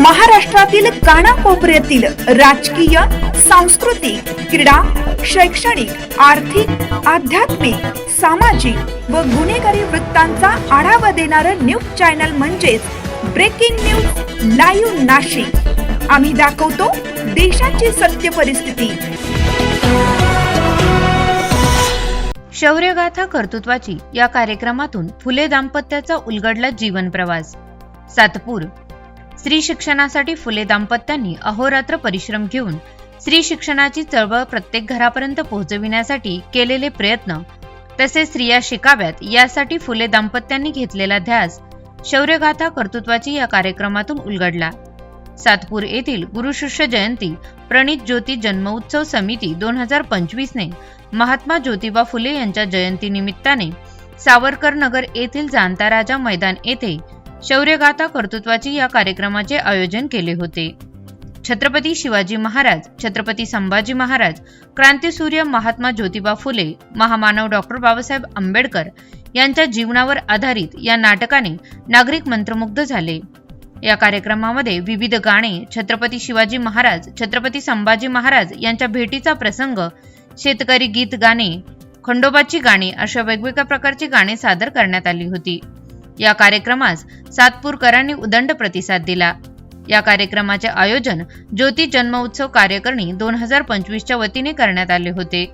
महाराष्ट्रातील कानाकोपऱ्यातील राजकीय सांस्कृतिक क्रीडा शैक्षणिक आर्थिक आध्यात्मिक सामाजिक व गुन्हेगारी वृत्तांचा आढावा देणारं न्यूज चॅनल म्हणजेच ब्रेकिंग न्यूज लाईव्ह नाशिक. आम्ही दाखवतो देशाची सत्य परिस्थिती. शौर्यगाथा कर्तृत्वाची या कार्यक्रमातून फुले दाम्पत्याचा उलगडला जीवन प्रवास. सातपूर स्त्री शिक्षणासाठी फुले दाम्पत्यांनी अहोरात्र परिश्रम घेऊन स्त्री शिक्षणाची चळवळ प्रत्येक घरापर्यंत पोहोचविण्यासाठी केलेले प्रयत्न तसेच स्त्रिया शिकाव्यात यासाठी फुले दाम्पत्यांनी घेतलेला ध्यास शौर्यगाथा कर्तृत्वाची या कार्यक्रमातून उलगडला. सातपूर येथील गुरुशिष्य जयंती प्रणित ज्योती जन्मोत्सव समिती दोन हजार पंचवीसने महात्मा ज्योतिबा फुले यांच्या जयंती निमित्ताने सावरकर नगर येथील जाणता राजा मैदान येथे शौर्यगाथा कर्तृत्वाची या कार्यक्रमाचे आयोजन केले होते. छत्रपती शिवाजी महाराज छत्रपती संभाजी महाराज क्रांतीसूर्य महात्मा ज्योतिबा फुले महामानव डॉक्टर बाबासाहेब आंबेडकर यांच्या जीवनावर आधारित या नाटकाने नागरिक मंत्रमुग्ध झाले. या कार्यक्रमामध्ये विविध गाणे छत्रपती शिवाजी महाराज छत्रपती संभाजी महाराज यांच्या भेटीचा प्रसंग शेतकरी गीत गाणे खंडोबाची गाणी अशा वेगवेगळ्या प्रकारची गाणी सादर करण्यात आली होती. या कार्यक्रमास सातपूरकरांनी उदंड प्रतिसाद दिला. या कार्यक्रमाचे आयोजन ज्योती जन्मोत्सव कार्यकारिणी दोन हजार पंचवीसच्या वतीने करण्यात आले होते.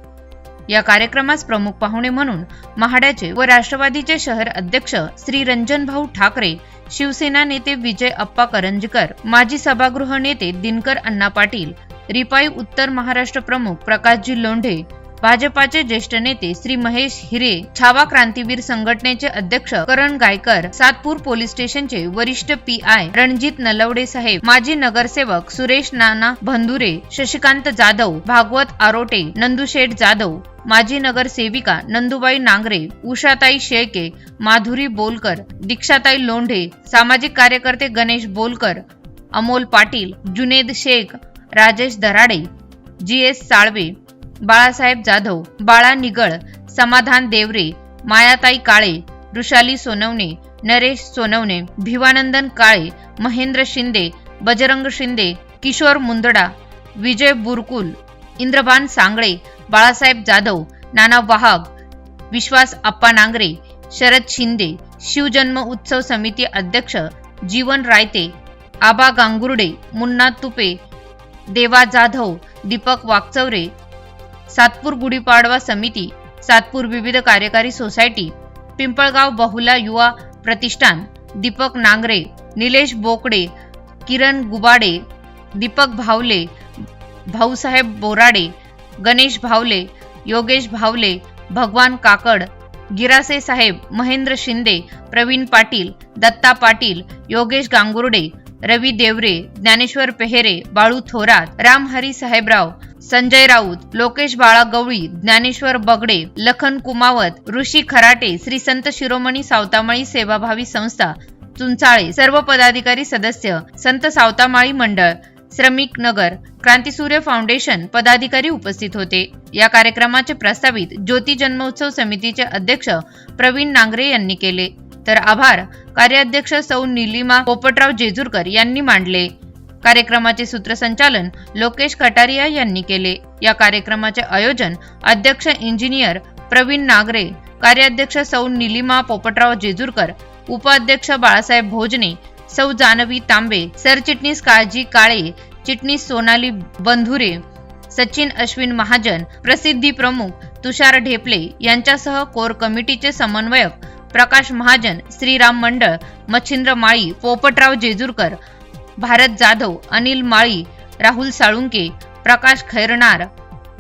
या कार्यक्रमास प्रमुख पाहुणे म्हणून महाड्याचे व राष्ट्रवादीचे शहर अध्यक्ष श्री रंजन भाऊ ठाकरे शिवसेना नेते विजय अप्पा करंजकर माजी सभागृह नेते दिनकर अण्णा पाटील रिपाई उत्तर महाराष्ट्र प्रमुख प्रकाशजी लोंढे भाजपाचे ज्येष्ठ नेते श्री महेश हिरे छावा क्रांतीवीर संघटनेचे अध्यक्ष करण गायकर सातपूर पोलीस स्टेशनचे वरिष्ठ पी आय रणजित नलवडे साहेब माजी नगरसेवक सुरेश नाना भंदुरे शशिकांत जाधव भागवत आरोटे नंदुशेठ जाधव माजी नगरसेविका नंदुबाई नांगरे उषाताई शेळके माधुरी बोलकर दीक्षाताई लोंढे सामाजिक कार्यकर्ते गणेश बोलकर अमोल पाटील जुनेद शेख राजेश दराडे जी एस साळवे बाळासाहेब जाधव बाळा निगळ समाधान देवरे मायाताई काळे ऋषाली सोनवणे नरेश सोनवणे भिवानंदन काळे महेंद्र शिंदे बजरंग शिंदे किशोर मुंदडा विजय बुरकुल इंद्रभान सांगळे बाळासाहेब जाधव नाना वाहाग विश्वास आप्पा नांगरे शरद शिंदे शिवजन्म उत्सव समिती अध्यक्ष जीवन रायते आबा गांगुर्डे मुन्ना तुपे देवा जाधव दीपक वाकचवरे सातपूर गुढीपाडवा समिती सातपूर विविध कार्यकारी सोसायटी पिंपळगाव बहुला युवा प्रतिष्ठान दीपक नांगरे निलेश बोकडे किरण गुबाडे दीपक भावले भाऊसाहेब बोराडे गणेश भावले योगेश भावले भगवान काकड गिरासे साहेब महेंद्र शिंदे प्रवीण पाटील दत्ता पाटील योगेश गांगुर्डे रवी देवरे ज्ञानेश्वर पेहेरे बाळू थोरात रामहरी साहेबराव संजय राऊत लोकेश बाळा गवळी ज्ञानेश्वर बगडे लखन कुमावत ऋषी खराटे श्री संत शिरोमणी सावतामाळी सेवाभावी संस्था चुंचाळे सर्व पदाधिकारी सदस्य संत सावतामाळी मंडळ श्रमिक नगर क्रांतीसूर्य फाउंडेशन पदाधिकारी उपस्थित होते. या कार्यक्रमाचे प्रस्तावित ज्योती जन्मोत्सव समितीचे अध्यक्ष प्रवीण नांगरे यांनी केले. तर आभार. कार्याध्यक्ष सौ निलिमा पोपटराव जेजूरकर यांनी मांडले. कार्यक्रमाचे सूत्रसंचालन लोकेश कटारिया यांनी केले. या कार्यक्रमाचे आयोजन अध्यक्ष इंजिनियर प्रवीण नागरे कार्याध्यक्ष सौ निलिमा पोपटराव जेजूरकर उपाध्यक्ष बाळासाहेब भोजने सौ जानवी तांबे सरचिटणीस काळजी काळे चिटणीस सोनाली बंधुरे सचिन अश्विन महाजन प्रसिद्धी प्रमुख तुषार ढेपले यांच्यासह कोर कमिटीचे समन्वयक प्रकाश महाजन श्रीराम मंडळ मच्छिंद्र माळी पोपटराव जेजूरकर भारत जाधव अनिल माळी राहुल साळुंके प्रकाश खैरनार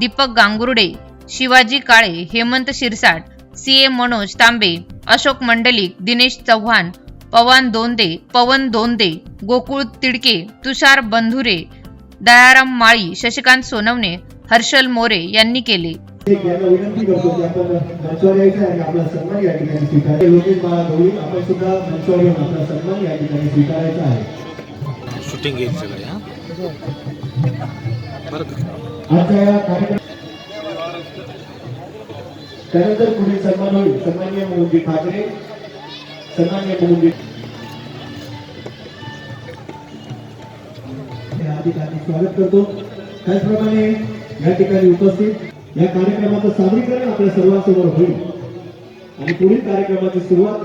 दीपक गांगुर्डे शिवाजी काळे हेमंत शिरसाट सी ए मनोज तांबे अशोक मंडलिक दिनेश चव्हाण पवन दोंदे पवन दोंदे गोकुळ तिडके तुषार बंधुरे दयाराम माळी शशिकांत सोनवणे हर्षल मोरे यांनी केले. यांना विनंती करतो की आपण मंचावर यायचं आणि आपला सन्मान या ठिकाणी स्वीकारायचा लोकेश बाळा गवळी आपण सुद्धा मंचावर येऊन आपला सन्मान या ठिकाणी स्वीकारायचा आहे. शूटिंग घेईल सगळे हा? बरं का? आजच्या या कार्यक्रम त्यानंतर पुढील सन्मान होईल. सन्माननीय मोहनजी ठाकरे सन्माननीय मोहनजी हार्दिक हार्दिक स्वागत करतो. त्याचप्रमाणे या ठिकाणी उपस्थित या कार्यक्रमाचं सादरीकरण आपल्या सर्वांसमोर होईल. आणि पुढील कार्यक्रमाची सुरुवात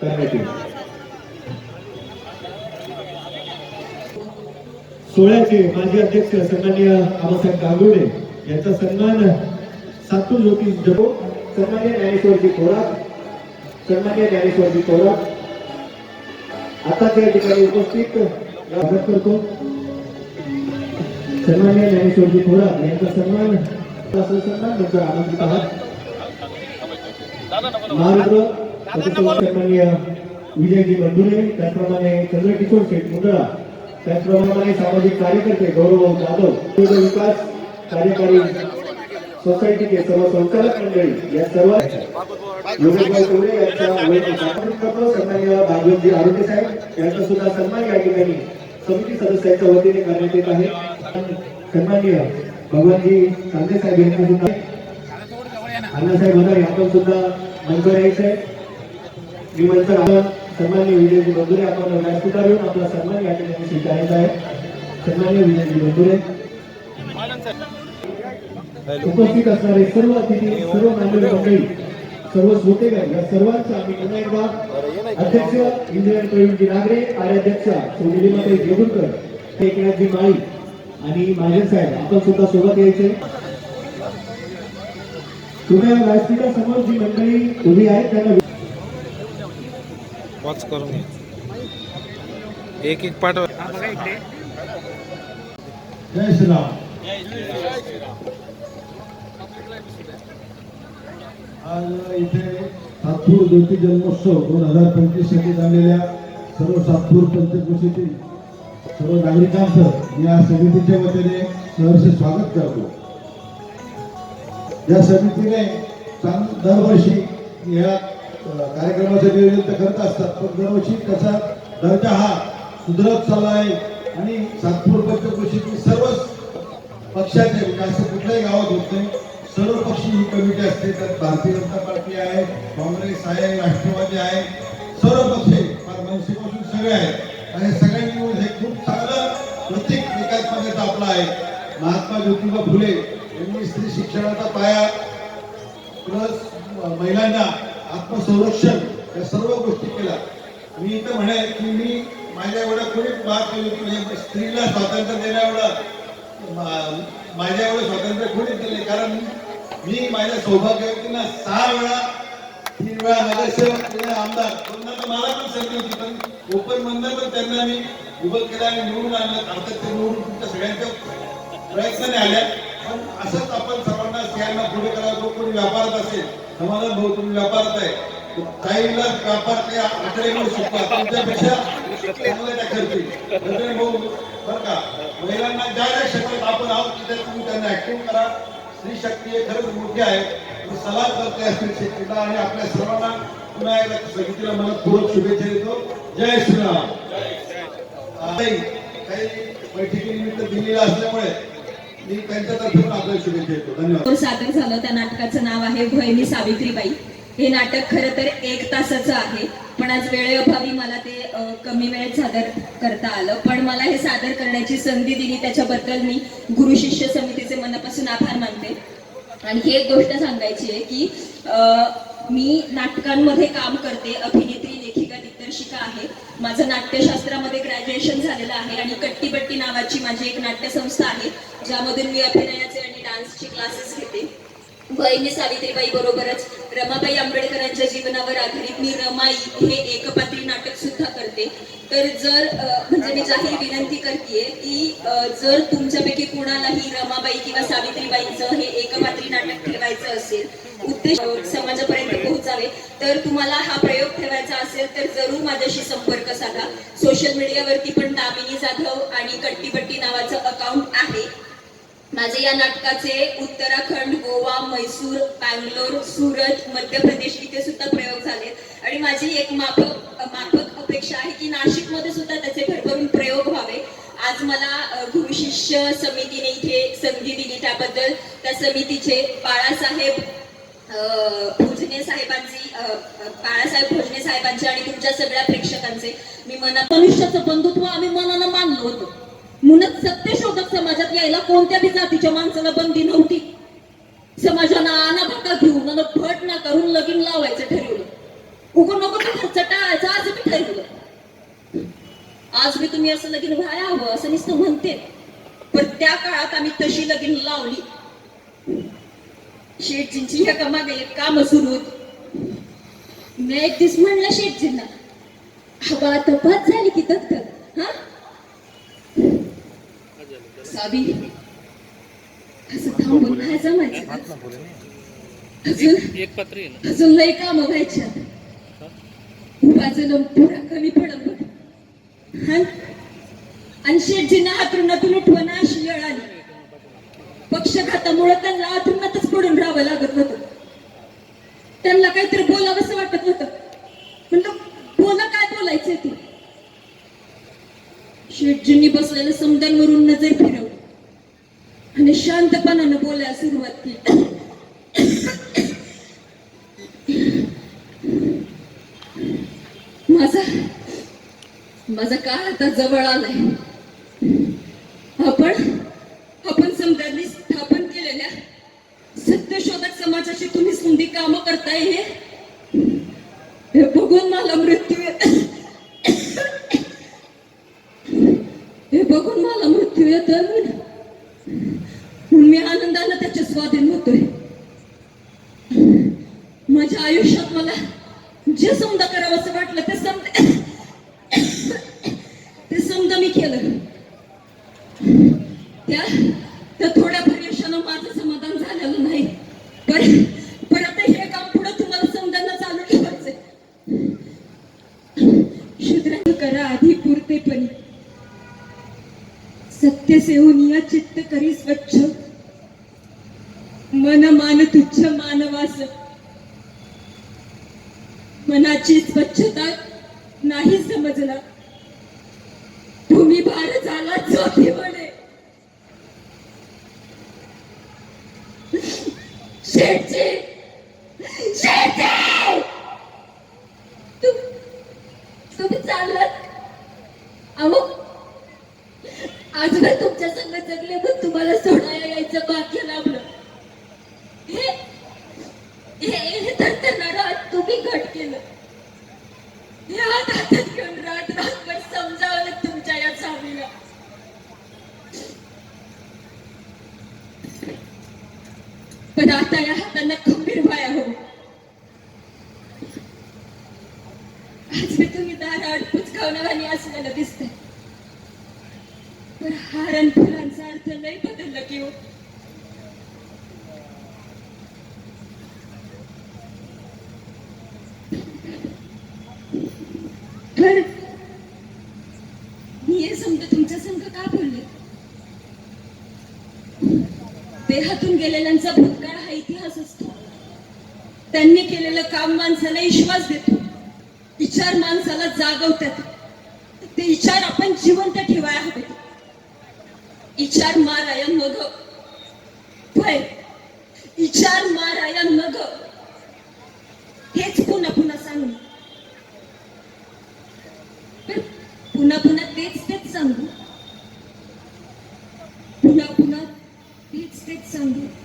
करण्यात येईल. सोहळ्याचे माजी अध्यक्ष सन्मान्य आबासाहेब गांगुर्डे यांचा सन्मान सातू ज्योतिष जगो सन्मान्य ज्ञानेश्वरजी थोरात सन्मान्य ज्ञानेश्वरजी थोरात. आता त्या ठिकाणी उपस्थित स्वागत करतो सन्मान्य ज्ञानेश्वरजी थोरात यांचा सन्मान विजयजी बंधुरे त्याचप्रमाणे चंद्रकिशोर शेठ मुंडळा त्याचप्रमाणे सामाजिक कार्यकर्ते गौरव जाधव विकास कार्यकारी सोसायटीचे सर्व संचालक मंडळी या सर्व योगेशभाई टोळे यांच्या सन्मान्य भागवतजी आरोग्य साहेब यांचा सुद्धा सन्मान या ठिकाणी समिती सदस्यांच्या वतीने करण्यात येत आहे सन्मान्य भगवानजी कांदे साहेब यांना सुद्धा अण्णासाहेब मदारी आपण सुद्धा मंचावर यायचंय मी मंचावर आपण सन्मान्य विजयजी बंधुरे आपण व्यासपीठावर येऊन आपला सन्मान या ठिकाणी स्वीकारायचा आहे. सन्मान्य विजयजी बंधुरे. उपस्थित असणारे सर्व अतिथी सर्व मान्यवर मंडळी सर्व श्रोते या सर्वांचा आम्ही पुन्हा एकदा अध्यक्ष इंजिनियर प्रवीणजी नागरे कार्याध्यक्षा सोनिलीमाते जेजुरकर एकनाथजी माळी आणि महाजन साहेब आपण सुद्धा सोबत यायचे. तुम्ही या व्यासपीठासमोर जी मंडळी उभी आहेत त्यांना वॉच करून एक एक पाठव जय श्रीराम. आज इथे सातपूर ज्योती जन्मोत्सव दोन हजार पंचवीससाठी झालेल्या सर्व सातपूर पंचक्रोशीतील सर्व नागरिकांचं या समितीच्या वतीने सहर्ष स्वागत करतो. या समितीने चांग दरवर्षी या कार्यक्रमाचं नियोजन तर करत असतात पण दरवर्षी कसा दर्जा हा सुधारत चालला आहे आणि सातपूर पंचक्रोशीतील सर्वच पक्षाचे म्हणजे असं कुठल्याही गावात होत नाही सर्व पक्षी ही कमिटी असते तर भारतीय जनता पार्टी आहे काँग्रेस आहे राष्ट्रवादी आहे सर्व पक्ष फार मनसेपासून सगळे आहेत. आणि सगळ्यांनी मिळून हे खूप चांगलं प्रत्येक एकात्मतेचा आपला आहे. महात्मा ज्योतिबा फुले यांनी स्त्री शिक्षणाचा पाया प्लस महिलांना आत्मसंरक्षण या सर्व गोष्टी केल्या. मी इथं म्हणेन की मी माझ्या एवढं कोणी केली म्हणजे स्त्रीला स्वातंत्र्य देण्या एवढं माझ्या एवढं स्वातंत्र्य कोणीच दिले कारण मी माझ्या सौभाग्यवतींना सहा वेळा तीन वेळा नगरसेवक आमदार मला पण संधी होती पण ओपन पण त्यांना मी उभं केलं आणि निवडून आणलं अर्थात ते निवडून तुमच्या सगळ्यांच्या प्रयत्नाने आल्या पण असंच आपण सर्वांना स्त्रियांना पुढे जो कोणी व्यापारात असेल समाधान भाऊ तुम्ही व्यापारात आहे काहीला व्यापार ते तुमच्यापेक्षा चांगलं त्या करतील रंजन भाऊ बरं का महिलांना ज्या ज्या क्षेत्रात आपण आहोत तिथे तुम्ही त्यांना ऍक्टिव्ह करा स्त्री शक्ती हे खरंच मोठी आहे मी करते या स्त्री आणि आपल्या सर्वांना पुन्हा एकदा समितीला मला पूरक शुभेच्छा देतो. जय श्रीराम. काही बैठकीनिमित्त दिलेला असल्यामुळे मी त्यांच्यातर्फे आपल्याला शुभेच्छा देतो. धन्यवाद. सादर झालं त्या नाटकाचं नाव आहे भयनी सावित्रीबाई. हे नाटक खरं तर एक तासाचं आहे पण आज वेळेअभावी मला ते कमी वेळेत सादर करता आलं. पण मला हे सादर करण्याची संधी दिली त्याच्याबद्दल मी गुरु शिष्य समितीचे मनापासून आभार मानते. आणि ही एक गोष्ट सांगायची आहे की मी नाटकांमध्ये काम करते अभिनेत्री लेखिका दिग्दर्शिका आहे. माझं नाट्यशास्त्रामध्ये ग्रॅज्युएशन झालेलं आहे आणि कट्टीबट्टी नावाची माझी एक नाट्यसंस्था आहे ज्यामधून मी अभिनयाचे आणि डान्सचे क्लासेस घेते. बहिणी सावित्रीबाई बरोबरच. रमाबाई आंबेडकरांच्या जीवनावर आधारित मी रमाई हे एकपात्री नाटक सुद्धा करते. तर जर म्हणजे मी जाहीर विनंती करते की जर तुमच्यापैकी कोणालाही रमाबाई किंवा सावित्रीबाईंचं हे एकपात्री नाटक ठेवायचं असेल उद्देश समाजापर्यंत पोहोचावे तर तुम्हाला हा प्रयोग ठेवायचा असेल तर जरूर माझ्याशी संपर्क साधा. सोशल मीडियावरती पण दामिनी जाधव आणि कट्टीपट्टी नावाचं माझे या नाटकाचे उत्तराखंड गोवा मैसूर बँगलोर सुरत मध्य प्रदेश इथे सुद्धा प्रयोग झाले. आणि माझी एक माफक माफक अपेक्षा आहे की नाशिकमध्ये सुद्धा त्याचे भरभरून प्रयोग व्हावे. आज मला गुरुशिष्य समितीने इथे संधी दिली त्याबद्दल. त्या समितीचे बाळासाहेब भोजने साहेबांची बाळासाहेब भोजने साहेबांचे आणि तुमच्या सगळ्या प्रेक्षकांचे. मी मना मनुष्याचं बंधुत्व आम्ही मनानं मानलो होतो. म्हणूनच समाजात कोणत्या बी जातीच्या माणसाला बंदी नव्हती? समाजानं आना भाका घेऊन आणि भट ना करून लगीन लावायचं ठरवलं. उगं नको तो खर्च टाळायचा आज मी ठरवलं. आज मी तुम्ही असं लगीन व्हाया हवं असं नुसतं म्हणते. पण त्या काळात आम्ही तशी लगीन लावली. शेठजींची ह्या मागे काम सुरू होती. मी एक दिवस म्हणलं शेठजींना हवा तपास झाली की दगदग हा? साबी असं थांबून नाही जमायचं अजून एक पत्र आहे ना अजून लय काम व्हायच्यात उपाजन पुरा कमी हा? आणि शेठजींना हातरुणातून उठवणं अशी वेळ आली. पक्षघातामुळे त्यांना हातरुणातच पडून राहावं लागत होतं. त्यांना काहीतरी बोलावंसं वाटत होतं. म्हणलं बोला काय बोलायचंय ते? शेठजींनी बसलेलं आणि शांतपणानं बोलायला सुरुवात केली माझा माझा काळ आता जवळ आलाय आपण आपण समजांनी स्थापन केलेल्या सत्यशोधक समाजाची तुम्ही संधी कामं करताय हे हे बघून मला मृत्यू येत हे बघून मला मृत्यू येत म्हणून मी आनंदानं त्याच्या स्वाधीन होतोय माझ्या आयुष्यात मला जे समजा करावं असं वाटलं ते समज ते समजा मी केलं. त्या त्या थोड्या यशानं माझं समाधान झालेलं नाही. पण पण आता हे काम पुढे तुम्हाला समजायला चालू ठेवायचंय. शूद्रांनी करा आधी पुरतेपणी सत्य सेवून या चित्त करी स्वच्छ. मन मान तुच्छ मानवास मनाची स्वच्छता नाही समजला तुम्ही झाला ज्योती म्हणे. शेठजी तुम- तुम्ही चाललात अहो आजवर तुमच्या संग जगले पण तुम्हाला सोडायला यायचं भाग्य लाभलं हे हे हे थरथरणारं हात तुम्ही घट केलं हे हात हातात घेऊन रात रातभर समजावलं तुमच्या या चावीला पण आता या हातांना खंबीर व्हाया हो आज मी तुम्ही दारा अडपूच खावणावानी असलेलं दिसतंय पण हा फुलांचा अर्थ लय बदलला की हो. तर मी हे समज तुमच्या संघ का बोलले? देहातून गेलेल्यांचा भूतकाळ हा इतिहास असतो. त्यांनी केलेलं काम माणसाला विश्वास देतो. विचार माणसाला जागवतात. ते विचार आपण जिवंत ठेवायला हवे इचार मारायण मग. पण इचार मारायण मग. हेच पुन्हा पुन्हा सांगू. पुन्हा पुन्हा तेच तेच सांगू. पुन्हा पुन्हा तेच तेच सांगू.